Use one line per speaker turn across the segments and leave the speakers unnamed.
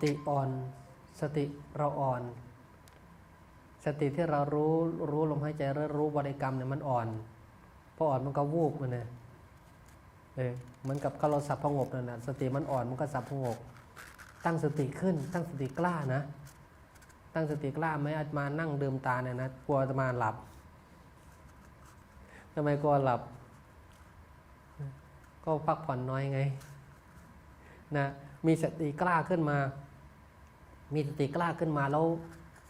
สติอ่อน สติเราอ่อน สติที่เรารู้รู้ลมหายใจหรือรู้บริกรรมเนี่ยมันอ่อนพออ่อนมันก็วูบมันเนี่ยเออเหมือนกับเราสับพงบนั่นนะสติมันอ่อนมันก็สับพงบตั้งสติขึ้น ตั้งสติกล้านะ ตั้งสติกล้าไหมอาจมานั่งดื่มตาเนี่ยนะกลัวจะมาหลับทำไมกลัวหลับ ก็พักผ่อนน้อยไงนะมีสติกล้าขึ้นมา มีสติกล้าขึ้นมาแล้ว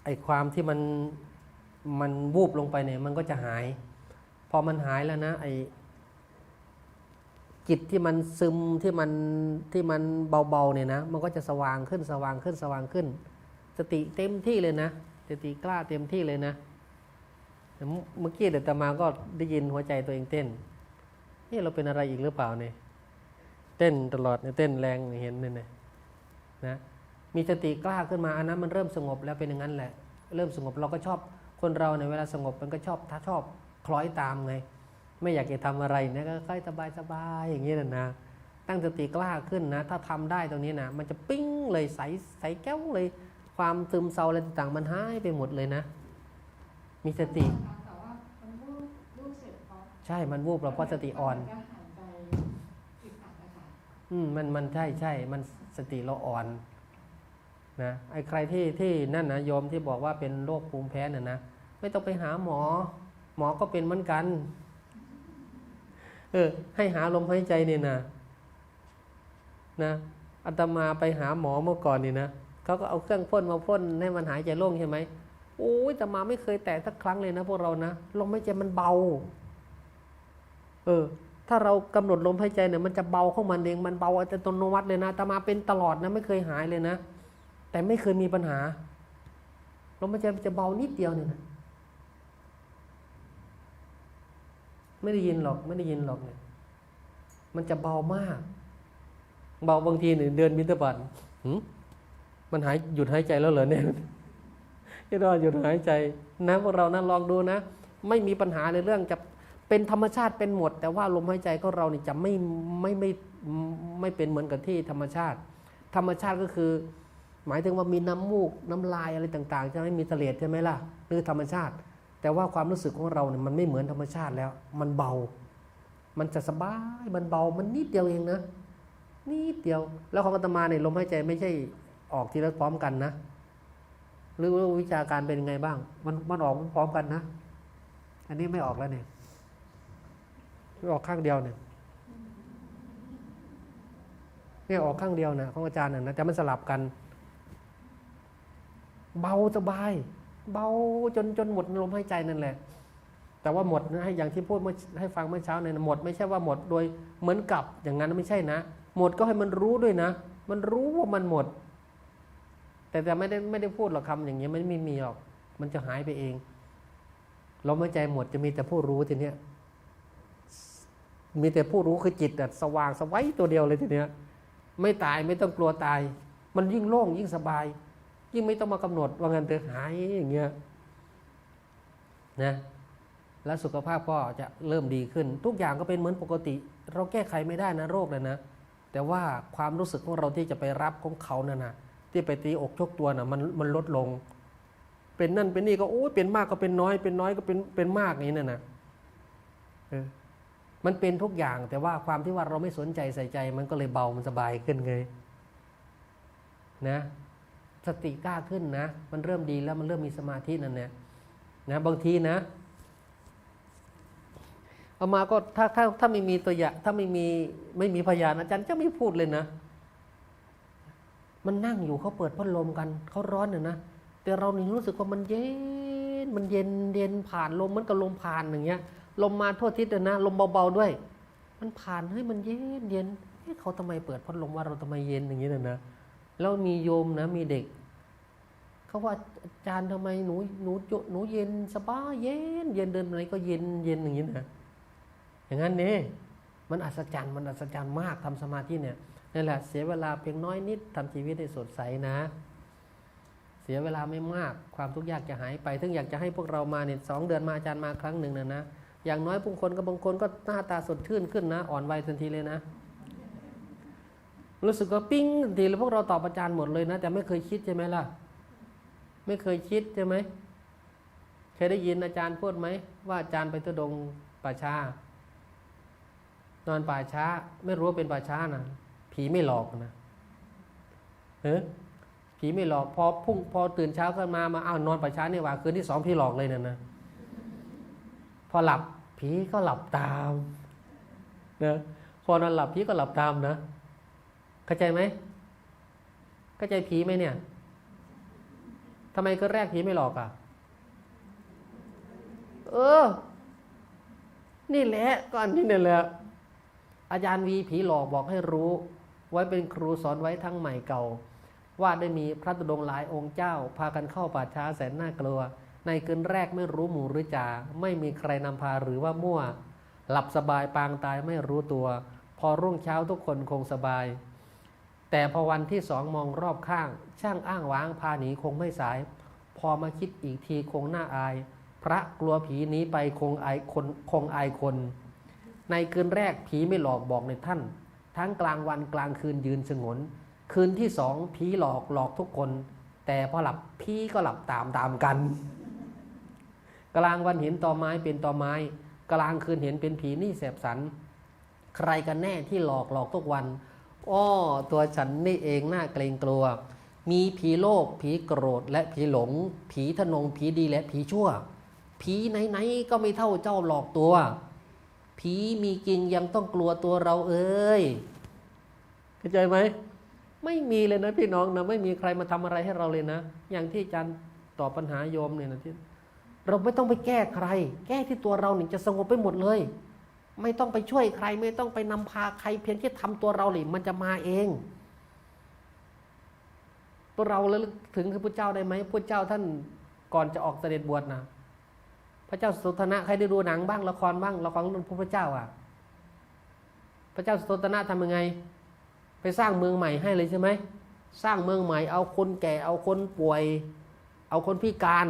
ไอ้ความที่มันมันวูบลงไปเนี่ยมันก็จะหาย พอมันหายแล้วนะไอ้จิตที่มันซึมที่มันที่มันเบาๆเนี่ยนะมันก็จะสว่างขึ้นสว่างขึ้นสว่างขึ้น สติเต็มที่เลยนะสติกล้าเต็มที่เลยนะเมื่อกี้เดี๋ยวตมาก็ได้ยินหัวใจตัวเองเต้นนี่เราเป็นอะไรอีกหรือเปล่าเนี่ยเต้นตลอดเนี่ยเต้นแรงเห็นเนี่ยนะ มีสติกล้าขึ้นมาอันนั้นมันเริ่มสงบแล้วเป็นอย่างนั้นแหละ เริ่มสงบเราก็ชอบคนเราในเวลาสงบมันก็ชอบถ้าชอบคล้อยตามไง ไม่อยากจะทำอะไรนะก็ค่อยสบายสบายอย่างนี้นะนะตั้งสติกล้าขึ้นนะ ถ้าทำได้ตรงนี้นะมันจะปิ้งเลยใสใสแก้วเลย ความซึมเศร้าอะไรต่างๆมันหายไปหมดเลยนะ มีสติ
แต่ว่ามันวูบวูบเสร็จพอ
ใช่มันวูบเราเพราะสติอ่อน
ก็หายใจอึดอัดนะคะ
อืมมันมันใช่ใช่มันสติเราอ่อน นะไอ้ใครที่ที่นั่นนะโยมที่บอกว่าเป็นโรคภูมิแพ้น่ะนะไม่ต้องไปหาหมอ หมอก็เป็นเหมือนกัน เออ ให้หาลมหายใจเนี่ยนะนะอาตมาไปหาหมอเมื่อก่อนนี่นะเขาก็เอาเครื่องพ่นมาพ่นให้มันหายใจโล่งใช่ไหมโอ้ยอาตมาไม่เคยแตะสักครั้งเลยนะพวกเรานะลมหายใจมันเบา เออ ถ้าเรากำหนดลมหายใจเนี่ยมันจะเบาของมันเองมันเบาอัตโนมัติเลยนะอาตมาเป็นตลอดนะไม่เคยหายเลยนะ แต่ไม่เคยมีปัญหาลมหายใจมันจะเบานิดเดียวเนี่ยนะไม่ได้ยินหรอกไม่ได้ยินหรอกเนี่ยมันจะเบามาก เบาบางทีเนี่ยเดินมิตรบัตหืมมันหายหยุดหายใจแล้วเหรอเนี่ยที่เราหยุดหายใจนะพวกเรานะลองดูนะ ไม่มีปัญหาในเรื่องจะเป็นธรรมชาติเป็นหมด แต่ว่าลมหายใจของเราเนี่ยจะไม่ไม่ไม่ไม่เป็นเหมือนกับที่ธรรมชาติ ธรรมชาติก็คือ หมายถึงว่ามีน้ำมูกน้ำลายอะไรต่างๆ จะไม่มีเสลดใช่ไหมล่ะนี่คือธรรมชาติ แต่ว่าความรู้สึกของเราเนี่ยมันไม่เหมือนธรรมชาติแล้ว มันเบา มันจะสบายมันเบามันนิดเดียวเองนะนิดเดียว แล้วของอาตมาเนี่ยลมหายใจไม่ใช่ออกทีละพร้อมกันนะหรือวิชาการเป็นยังไงบ้าง มันมันออกพร้อมกันนะ อันนี้ไม่ออกแล้วเนี่ยออกข้างเดียวเนี่ยเนี่ยออกข้างเดียวนะของอาจารย์น่ะนะแต่มันสลับกัน เบาสบาย เบาจนจนหมดลมหายใจนั่นแหละ แต่ว่าหมดนะให้อย่างที่พูดเมื่อให้ฟังเมื่อเช้าเนี่ยหมดไม่ใช่ว่าหมดโดยเหมือนกับอย่างนั้นไม่ใช่นะ หมดก็ให้มันรู้ด้วยนะ มันรู้ว่ามันหมด แต่แต่ไม่ได้ไม่ได้พูดหรอกคำอย่างเงี้ยมันไม่มีหรอก มันจะหายไปเองลมหายใจหมดจะมีแต่ผู้รู้ทีเนี้ยมีแต่ผู้รู้คือจิตสว่างสวัยตัวเดียวเลยทีเนี้ยไม่ตายไม่ต้องกลัวตาย มันยิ่งโล่งยิ่งสบาย ยิ่งไม่ต้องมากำหนดว่างันเธอหายอย่างเงี้ยนะแล้วสุขภาพก็จะเริ่มดีขึ้น ทุกอย่างก็เป็นเหมือนปกติ เราแก้ไขไม่ได้นะโรคเลยนะ แต่ว่าความรู้สึกของเราที่จะไปรับของเขานั่นนะที่ไปตีอกชกตัวน่ะมันมันลดลง เป็นนั่นเป็นนี่ก็โอ้ยเป็นมากก็เป็นน้อย เป็นน้อยก็เป็นเป็นมากนี่น่ะนะเออมันเป็นทุกอย่างแต่ว่าความที่ว่าเราไม่สนใจใส่ใจ มันก็เลยเบามันสบายขึ้นไงนะ สติกล้าขึ้นนะ มันเริ่มดีแล้วมันเริ่มมีสมาธินั่นเนี่ยนะบางทีนะเอามาก็ถ้าถ้าถ้าไม่มีตัวอย่างถ้าไม่มีไม่มีพยานอาจารย์จะไม่พูดเลยนะ มันนั่งอยู่เขาเปิดพัดลมกันเขาร้อนเนี่ยนะแต่เรานี่รู้สึกว่ามันเย็นมันเย็นเย็นผ่านลมมันกับลมผ่านอย่างเงี้ย ลมมาทั่วทิศเลยนะลมเบาๆด้วย มันผ่านให้ยมันเย็นเย็นเอ๊ะเขาทำไมเปิดพัดลมว่าเราทำไมเย็นอย่างนี้นะนะ แล้วมีโยมนะมีเด็กเขาว่าอาจารย์ทำไมหนูหนูหนูเย็นสบายเย็น เย็นเดินอะไรก็เย็นเย็นอย่างนี้นะอย่างนั้นเนี่ยมันอัศจรรย์มันอัศจรรย์มากทำสมาธิเนี่ยนั่แหละเสียเวลาเพียงน้อยนิดทำชีวิตให้สดใสนะ เสียเวลาไม่มากความทุกข์ยากจะหายไปถึงอยากจะให้พวกเรามาเนี่ยสองเดือนมาอาจารย์มาครั้งหนึ่งนะนะอย่างน้อยบางคนก็บางคนก็หน้าตาสดชื่นขึ้นนะ อ่อนวัยทันทีเลยนะ รู้สึกว่าปิ้งทีแล้วพวกเราตอบอาจารย์หมดเลยนะ แต่ไม่เคยคิดใช่ไหมล่ะ ไม่เคยคิดใช่ไหมเคยได้ยินอาจารย์พูดไหมว่าอาจารย์ไปตุดงป่าช้านอนป่าช้า ไม่รู้ว่าเป็นป่าช้านะผีไม่หลอกนะเออผีไม่หลอกพอพุ่งพอตื่นเช้าขึ้นมามาอ้าวนอนป่าช้านี่ว่าคืนที่สองผีหลอกเลยนะนะพอหลับผีก็หลับตามนะพอนอนหลับผีก็หลับตามนะ เข้าใจไหมเข้าใจผีไหมเนี่ยทำไมก็แรกผีไม่หลอกอะ เออ นี่แหละก่อนที่นี่แหละ อาจารย์วีผีหลอกบอกให้รู้ ไว้เป็นครูสอนไว้ทั้งใหม่เก่า ว่าได้มีพระตุดงหลายองค์เจ้า พากันเข้าป่าช้าแสนน่ากลัว ในคืนแรกไม่รู้หมู่หรือจ่าไม่มีใครนำพาหรือว่ามั่ว หลับสบายปางตายไม่รู้ตัว พอรุ่งเช้าทุกคนคงสบาย แต่พอวันที่สองมองรอบข้าง ช่างอ้างว้างพาหนีคงไม่สาย พอมาคิดอีกทีคงน่าอาย พระกลัวผีหนีไปคงอายคนคงอายคน ในคืนแรกผีไม่หลอกบอกในท่าน ทั้งกลางวันกลางคืนยืนสงน คืนที่สองผีหลอกหลอกทุกคน แต่พอหลับผีก็หลับตามตามกัน กลางวันเห็นตอไม้เป็นตอไม้ กลางคืนเห็นเป็นผีนี่แสบสัน ใครกันแน่ที่หลอกหลอกทุกวัน อ้อตัวฉันนี่เองน่าเกรงกลัว มีผีโลภผีโกรธและผีหลง ผีทนงผีดีและผีชั่ว ผีไหนๆก็ไม่เท่าเจ้าหลอกตัว ผีมีจริงยังต้องกลัวตัวเราเอ้ยเข้าใจไหมไม่มีเลยนะพี่น้องนะไม่มีใครมาทำอะไรให้เราเลยนะ อย่างที่อาจารย์ตอบปัญหาโยมเนี่ยนะที่เราไม่ต้องไปแก้ใคร แก้ที่ตัวเราเนี่ยจะสงบไปหมดเลย ไม่ต้องไปช่วยใคร ไม่ต้องไปนำพาใครเพียงแค่ทำตัวเราเลยมันจะมาเองตัวเราแล้วถึงพระเจ้าได้ไหมพระเจ้าท่านก่อนจะออกเสด็จบวชนะพระเจ้าสุทนะใครได้ดูหนังบ้างละครบ้างละครเรื่องพระเจ้าอะ พระเจ้าสุทนะทำยังไง ไปสร้างเมืองใหม่ให้เลยใช่ไหมสร้างเมืองใหม่ เอาคนแก่เอาคนป่วย เอาคนพิการ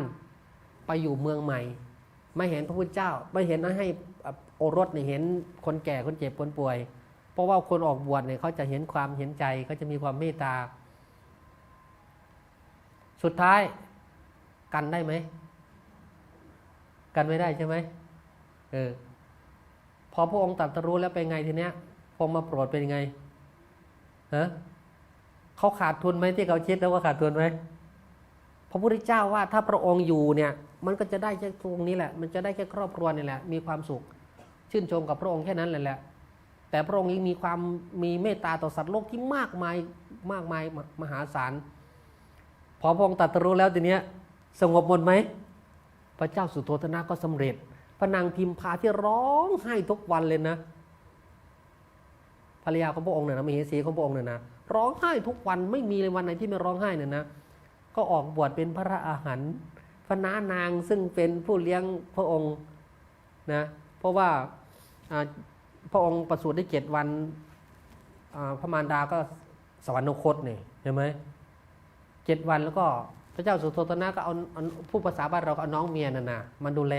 ไปอยู่เมืองใหม่ ไม่เห็นพระพุทธเจ้า ไม่เห็นให้ โอรสเนี่ยเห็นคนแก่คนเจ็บคนป่วย เพราะว่าคนออกบวชเนี่ยเขาจะเห็นความเห็นใจเขาจะมีความเมตตา สุดท้ายกันได้ไหม กันไม่ได้ใช่ไหมเออพอพระองค์ตรัสรู้แล้วเป็นไงทีเนี้ยพระองมาโปรดเป็นไงฮะเขาขาดทุนไหมที่เขาคิดแล้วว่าขาดทุนไหมพระพุทธเจ้าว่าถ้าพระองค์อยู่เนี่ย มันก็จะได้แค่ตรงนี้แหละ มันจะได้แค่ครอบครัวนี่แหละ มีความสุข ชื่นชมกับพระองค์แค่นั้นแหละแหละ แต่พระองค์ยังมีความมีเมตตาต่อสัตว์โลกที่มากมายมากมายมหาศาล พอพระองค์ตรัสรู้แล้วทีเนี้ยสงบหมดไหม พระเจ้าสุโธทนะก็สำเร็จ พระนางพิมพาที่ร้องไห้ทุกวันเลยนะ ภรรยาของพระองค์เนี่ยนะมีเหสีของพระองค์เนี่ยนะร้องไห้ทุกวันไม่มีเลยวันไหนที่ไม่ร้องไห้เนี่ยนะ ก็ออกบวชเป็นพระอาหารพระนานางซึ่งเป็นผู้เลี้ยงพระองค์นะ เพราะว่า พระองค์ประสูติได้เจ็ดวันพระมารดาก็สวรรคตเนี่เห็นไหมเจ็ดวันแล้วก็พระเจ้าสุโธทนะก็เอาผู้ภาษาบ้านเราก็เอาน้องเมียน่ะนะมาดูแล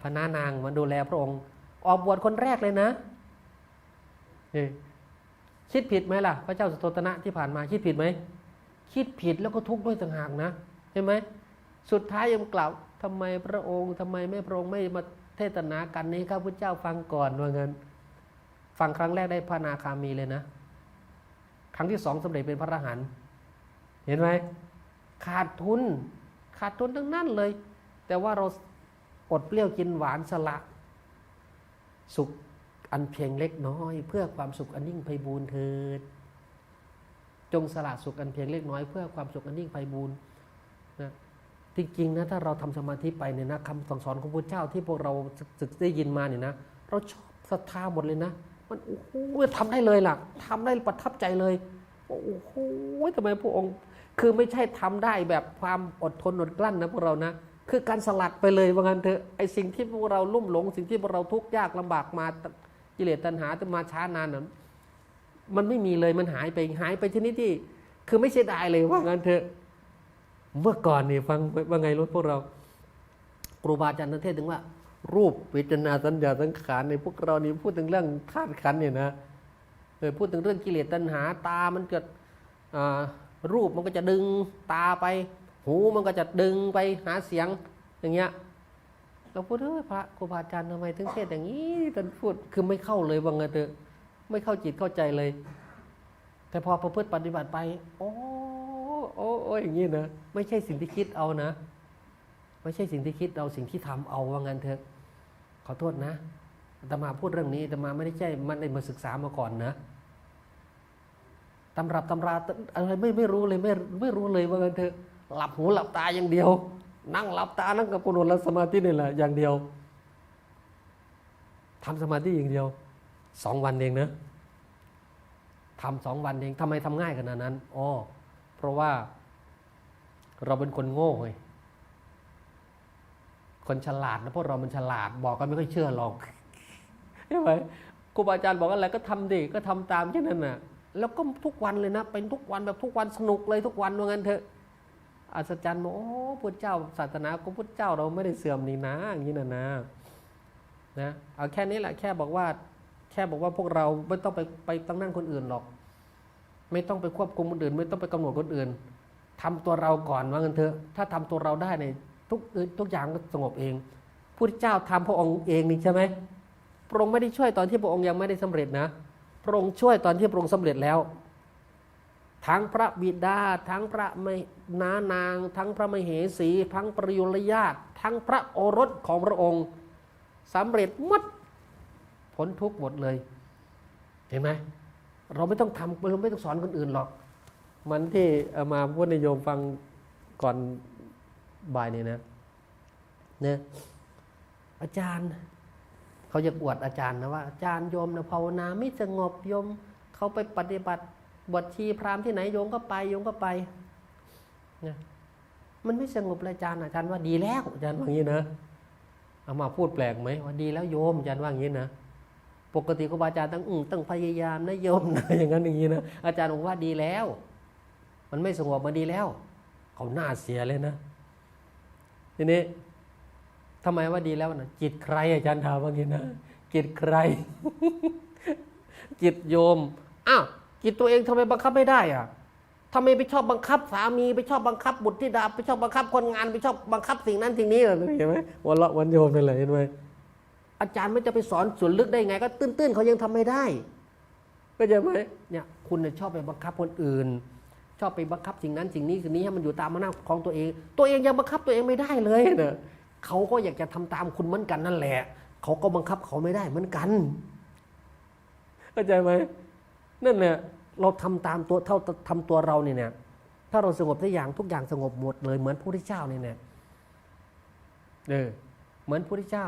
พระนานางมาดูแลพระองค์ ออกบวชคนแรกเลยนะเอ้ยคิดผิดไหมล่ะ พระเจ้าสุโธทนะที่ผ่านมาคิดผิดไหมคิดผิดแล้วก็ทุกข์ด้วยต่างหากนะเห็นไหมสุดท้ายยังกล่าวทำไมพระองค์ทำไมไม่พระองค์ไม่มา เทศนากันนี้ข้าพุทธเจ้าฟังก่อนว่าเงินฟังครั้งแรกได้พระนาคามีเลยนะ ครั้งที่สองสำเร็จเป็นพระอรหันต์เห็นไหมขาดทุน ขาดทุนทั้งนั้นเลย แต่ว่าเราอดเปรี้ยวกินหวานสละ สุขอันเพียงเล็กน้อย เพื่อความสุขอันยิ่งไพบูรณ์เถิด จงสละสุขอันเพียงเล็กน้อย เพื่อความสุขอันยิ่งไพบูรณ์น จริงๆนะถ้าเราทำสมาธิไปเนี่ยนะคำสั่งสอนของพระเจ้าที่พวกเราศึกได้ยินมาเนี่ยนะ เราชอบศรัทธาหมดเลยนะ มันโอ้โหทำได้เลยล่ะทำได้ประทับใจเลยโอ้โหทำไมพระองค์คือไม่ใช่ทำได้แบบความอดทนอดกลั้นนะพวกเรานะคือการสลัดไปเลยว่างั้นเถอะไอสิ่งที่พวกเราลุ่มหลง สิ่งที่พวกเราทุกข์ยากลำบากมากิเลสตัณหาจะมาช้านานนั้นมันไม่มีเลยมันหายไปหายไปชนิดที่ คือไม่เสียดายเลยว่างั้นเถอะ เมื่อก่อนนี่ฟังว่าไงรู้พวกเราครูบาอาจารย์ท่านเทศถึงว่า รูปเวทนาสัญญาสังขารในพวกเรานี่พูดถึงเรื่องธาตุขันเนี่ยนะเออพูดถึงเรื่องกิเลสตัณหาตามันเกิดรูปมันก็จะดึงตาไป หูมันก็จะดึงไปหาเสียงอย่างเงี้ยเราพูดเออพระครูบาอาจารย์ทำไมถึงเทศอย่างนี้ท่านพูดคือไม่เข้าเลยว่างั้นเถอะไม่เข้าจิตเข้าใจเลย แต่พอประพฤติปฏิบัติไปโอ้ โอ้โอ้อย่างนี้นะไม่ใช่สิ่งที่คิดเอานะ ไม่ใช่สิ่งที่คิดเอาสิ่งที่ทำเอาว่างั้นเถอะขอโทษนะอาตมาพูดเรื่องนี้อาตมาไม่ได้ใช่มันได้มาศึกษามาก่อนนะตำรับตำราอะไรไม่ไม่รู้เลยไม่ไม่รู้เลยว่างั้นเถอะหลับหูหลับตาอย่างเดียว นั่งหลับตานั่งกับกุศลสมาธินี่แหละอย่างเดียวทำสมาธิอย่างเดียวสองวันเองนะทำสองวันเองทำไมทำง่ายขนาดนั้นอ๋อ เพราะว่าเราเป็นคนโง่ไงคนฉลาดนะพวกเรามันฉลาดบอกก็ไม่ค่อยเชื่อหรอกใช่ไหมครูบาอาจารย์บอกอะไรก็ทำดิก็ทำตามแค่นั้นน่ะ แล้วก็ทุกวันเลยนะ เป็นทุกวันแบบทุกวันสนุกเลยทุกวันว่างั้นเถอะอัศจรรย์บอกโอ้พุทธเจ้า ศาสนาของพุทธเจ้าเราไม่ได้เสื่อมนี่นะอย่างนี้นะนะนะเอาแค่นี้แหละแค่บอกว่า แค่บอกว่าพวกเราไม่ต้องไปไปตั้งนั่งคนอื่นหรอก ไม่ต้องไปควบคุมคนอื่น ไม่ต้องไปกำหนดคนอื่นทำตัวเราก่อนว่างันเถอะถ้าทำตัวเราได้เนี่ยทุกอื่นทุกอย่างก็สงบเองพุทธเจ้าทำพระองค์เองนี่ใช่ไหมพระองค์ไม่ได้ช่วยตอนที่พระองค์ยังไม่ได้สำเร็จนะ พระองค์ช่วยตอนที่พระองค์สำเร็จแล้ว ทั้งพระบิดา ทั้งพระมนานาง ทั้งพระมเหสี ทั้งประยุรญาตทั้งพระโอรสของพระองค์สำเร็จหมดพ้นทุกข์หมดเลย เห็นไหม เราไม่ต้องทำเราไม่ต้องสอนคนอื่นหรอก มันที่เอามาพูดในโยมฟังก่อนบ่ายนี่นะเนี่ยอาจารย์ เขาจะอวดอาจารย์นะว่าอาจารย์โยมนะภาวนาไม่สงบโยมเขาไปปฏิบัติบวชชีพราหมณ์ที่ไหนโยมก็ไปโยมก็ไปเนี่ยมันไม่สงบเลยอาจารย์อาจารย์ว่าดีแล้วอาจารย์ว่าอย่างนี้นะเอามาพูดแปลกไหมว่าดีแล้วโยมอาจารย์ว่าอย่างนี้นะ ปกติครูบาอาจารย์ต้องอืต้องพยายามนะโยมนะอย่างนั้นอย่างนี้นะอาจารย์บอกว่าดีแล้ว มันไม่สงบมาดีแล้ว เขาหน้าเสียเลยนะ ทีนี้ทำไมว่าดีแล้วนะจิตใครอาจารย์ถามว่างี้นะจิตใคร จิตโยมอ้าวจิตตัวเองทำไมบังคับไม่ได้อะทำไมไปชอบบังคับสามีไปชอบบังคับบุตรธิดาไปชอบบังคับคนงานไปชอบบังคับสิ่งนั้นสิ่งนี้เหรอเห็นไหมวันละวันโยมนี่แหละเห็นไหม อาจารย์ไม่จะไปสอนส่วนลึกได้ไง ก็ตื้นๆเขายังทำไม่ได้ก็จะไหมเนี่ยคุณชอบไปบังคับคนอื่น ชอบไปบังคับสิ่งนั้นสิ่งนี้สิ่งนี้ให้มันอยู่ตามอำนาจของตัวเอง ตัวเองยังบังคับตัวเองไม่ได้เลยเนะเขาก็อยากจะทำตามคุณเหมือนกันนั่นแหละเขาก็บังคับเขาไม่ได้เหมือนกันเข้าใจไหมนั่นแหละเราทำตามตัวเท่าทำตัวเราเนี่ยเนี่ยถ้าเราสงบทุกอย่างทุกอย่างสงบหมดเลยเหมือนพระพุทธเจ้าเนี่ยเนี่ยเออเหมือนพระพุทธเจ้า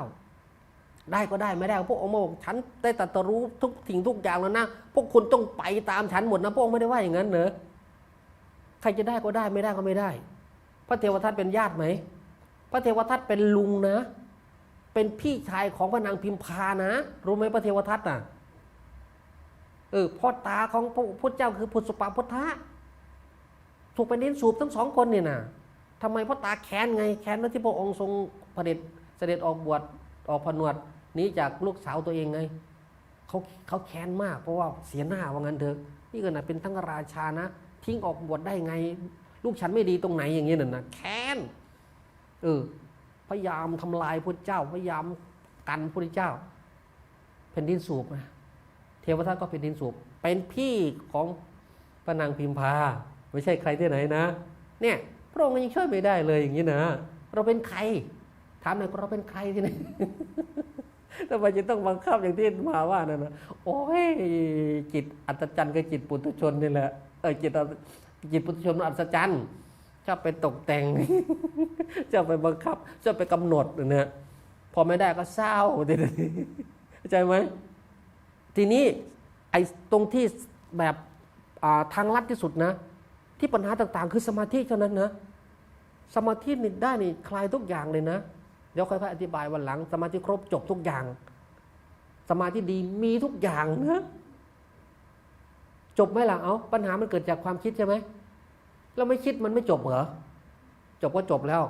ได้ก็ได้ไม่ได้พวกองค์บอกฉันได้ตรัสรู้ทุกสิ่งทุกอย่างแล้วนะพวกคุณต้องไปตามฉันหมดนะพวกองค์ไม่ได้ว่าอย่างนั้นเนอะใครจะได้ก็ได้ไม่ได้ก็ไม่ได้ พระเทวทัตเป็นญาติไหมพระเทวทัตเป็นลุงนะ เป็นพี่ชายของพระนางพิมพานะ รู้ไหมพระเทวทัตน่ะเออพ่อตาของพระพุทธเจ้าคือพุทธสุปาพุทธะถูกไปเน้นสูบทั้งสองคนเนี่ยนะทำไมพ่อตาแค้นไงแค้นว่าที่พระองค์ทรงเผด็จเสด็จออกบวชออกผนวด หนีจากลูกสาวตัวเองไงเขาเขาแค้นมากเพราะว่าเสียหน้าว่างั้นเถอะนี่ก็นะเป็นทั้งราชานะ ทิ้งออกบวชได้ไง ลูกฉันไม่ดีตรงไหนอย่างนี้ยน่ะนะแค้นเออพยายามทำลายพระเจ้าพยายามกันพระเจ้าแผ่นดินสูบนะเทวทัตก็แผ่นดินสูบเป็นพี่ของพระนางพิมพา ไม่ใช่ใครที่ไหนนะ เนี่ย พระองค์ยังช่วยไม่ได้เลยอย่างนี้นะ เราเป็นใคร ถามหน่อยเราเป็นใครที่ไหน ทำไมจะต้องบังคับอย่างที่มาว่านั่นนะโอ้ยจิตอัศจรรย์กับจิตปุถุชนนี่แหละเออจิตอัศจิตปุถุชนมันอัศจรรย์ชอบไปตกแต่งชอบไปบังคับชอบไปกำหนดเนี่ยพอไม่ได้ก็เศร้าทีนี้เข้าใจไหมทีนี้ไอ้ตรงที่แบบาทางลัดที่สุดนะ ที่ปัญหาต่างๆ คือสมาธิเท่านั้นนะ สมาธินี่ได้นี่คลายทุกอย่างเลยนะ เดี๋ยวค่อยๆอธิบายวันหลัง สมาธิครบจบทุกอย่าง สมาธิดีมีทุกอย่างนะจบไหมล่ะเอาปัญหามันเกิดจากความคิดใช่ไหมเราไม่คิดมันไม่จบเหรอจบก็จบแล้ว